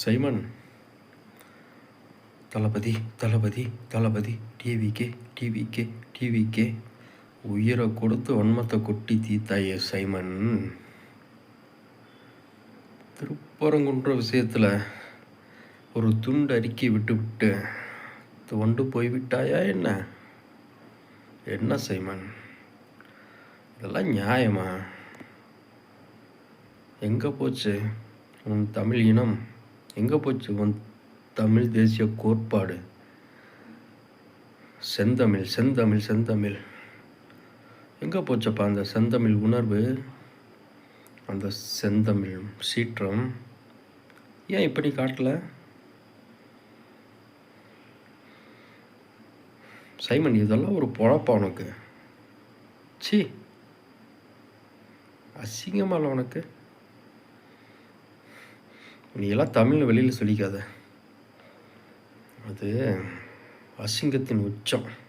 Simon. Thalapathy Thalapathy தளபதி டிவிக்கே டிவிக்கே டிவிக்கே உயிரை கொடுத்து வன்மத்தை கொட்டி தீத்தாயே சைமன். திருப்பரங்குன்ற விஷயத்தில் ஒரு துண்டு அறிக்கை விட்டு விட்டு துவண்டு போய்விட்டாயா என்ன? என்ன சைமன்? இதெல்லாம் நியாயமா? எங்கே போச்சு? உன் தமிழ் இனம்? எங்கே போச்சு உன் தமிழ் தேசிய கோட்பாடு? செந்தமிழ் செந்தமிழ் செந்தமிழ். எங்கே போச்சப்பா அந்த செந்தமிழ் உணர்வு? அந்த செந்தமிழ் சீற்றம் ஏன் இப்படி காட்டல? சைமன் இதெல்லாம் ஒரு பொழப்பா உனக்கு? சி அசிங்கமால உனக்கு? நீ எல்லாம் தமிழ் வெளியில் சொல்லிக்காத. அது அசிங்கத்தின் உச்சம்.